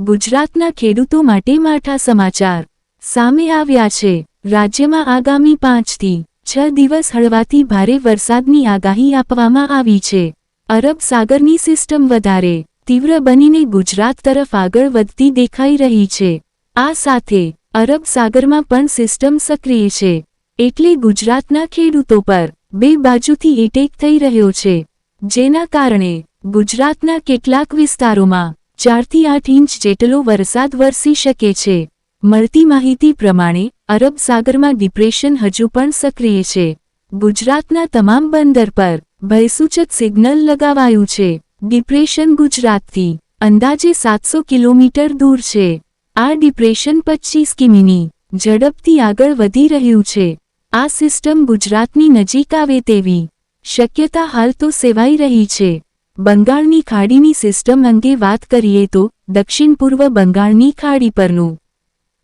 ગુજરાતના ખેડૂતો માટે માઠા સમાચાર. સામે આવ્યા છે. રાજ્યમાં આગામી પાંચથી છ દિવસ હળવાથી ભારે વરસાદની આગાહી આપવામાં આવી છે. અરબ સાગરની સિસ્ટમ વધારે તીવ્ર બનીને ગુજરાત તરફ આગળ વધતી દેખાઈ રહી છે. આ સાથે અરબ સાગરમાં પણ સિસ્ટમ સક્રિય છે. એટલે ગુજરાતના ખેડૂતો પર બે બાજુથી એટેક થઈ રહ્યો છે. જેના કારણે ગુજરાતના કેટલાક વિસ્તારોમાં ચારથી આઠ ઇંચ જેટલો વરસાદ વરસી શકે છે. મળતી માહિતી પ્રમાણે, અરબ સાગરમાં ડિપ્રેશન હજુ પણ સક્રિય છે. ગુજરાતના તમામ બંદર પર ભયસૂચક સિગ્નલ લગાવાયું છે. ડિપ્રેશન ગુજરાતથી અંદાજે સાતસો કિલોમીટર દૂર છે. આ ડિપ્રેશન પચ્ચીસ કિમીની ઝડપથી આગળ વધી રહ્યું છે. આ સિસ્ટમ ગુજરાતની નજીક આવે તેવી શક્યતા હાલ તો સેવાઈ રહી છે. બંગાળની ખાડીની સિસ્ટમ અંગે વાત કરીએ તો દક્ષિણ પૂર્વ બંગાળની ખાડી પરનું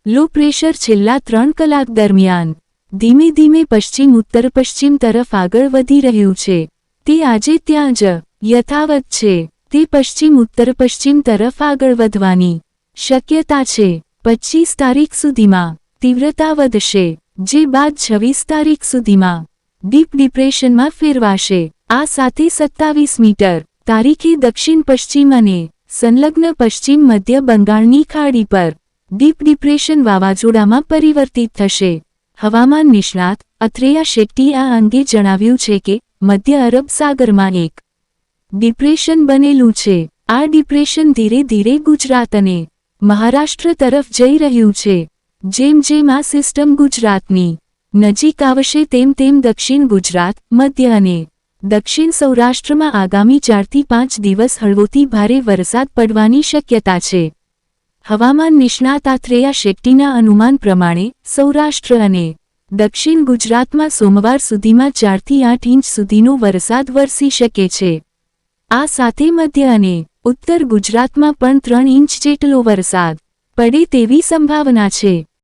લો પ્રેશર છેલ્લા ત્રણ કલાક દરમિયાન ધીમે ધીમે પશ્ચિમ ઉત્તર પશ્ચિમ તરફ આગળ વધી રહ્યું છે. તે આજે ત્યાં જ યથાવત છે. તે પશ્ચિમ ઉત્તર પશ્ચિમ તરફ આગળ વધવાની શક્યતા છે. પચ્ચીસ તારીખ સુધીમાં તીવ્રતા વધશે, જે બાદ છવ્વીસ તારીખ સુધીમાં ડીપ ડિપ્રેશનમાં ફેરવાશે. આ સાથે સત્તાવીસ મીટર તારીખે દક્ષિણ પશ્ચિમ અને સંલગ્ન પશ્ચિમ મધ્ય બંગાળની ખાડી પર ડીપ ડિપ્રેશન વાવાઝોડામાં પરિવર્તિત થશે. હવામાન નિષ્ણાત અથ્રેયા શેટ્ટી આ અંગે જણાવ્યું છે કે મધ્ય અરબ સાગરમાં એક ડિપ્રેશન બનેલું છે. આ ડિપ્રેશન ધીરે ધીરે ગુજરાત અને મહારાષ્ટ્ર તરફ જઈ રહ્યું છે. જેમ જેમ આ સિસ્ટમ ગુજરાતની નજીક આવશે તેમ તેમ દક્ષિણ ગુજરાત, મધ્ય અને દક્ષિણ સૌરાષ્ટ્રમાં આગામી ચારથી પાંચ દિવસ હળવોથી ભારે વરસાદ પડવાની શક્યતા છે. હવામાન નિષ્ણાત આથ્રેયા શેટ્ટીના અનુમાન પ્રમાણે સૌરાષ્ટ્ર અને દક્ષિણ ગુજરાતમાં સોમવાર સુધીમાં ચારથી આઠ ઇંચ સુધીનો વરસાદ વરસી શકે છે. આ સાથે મધ્ય અને ઉત્તર ગુજરાતમાં પણ ત્રણ ઇંચ જેટલો વરસાદ પડે તેવી સંભાવના છે.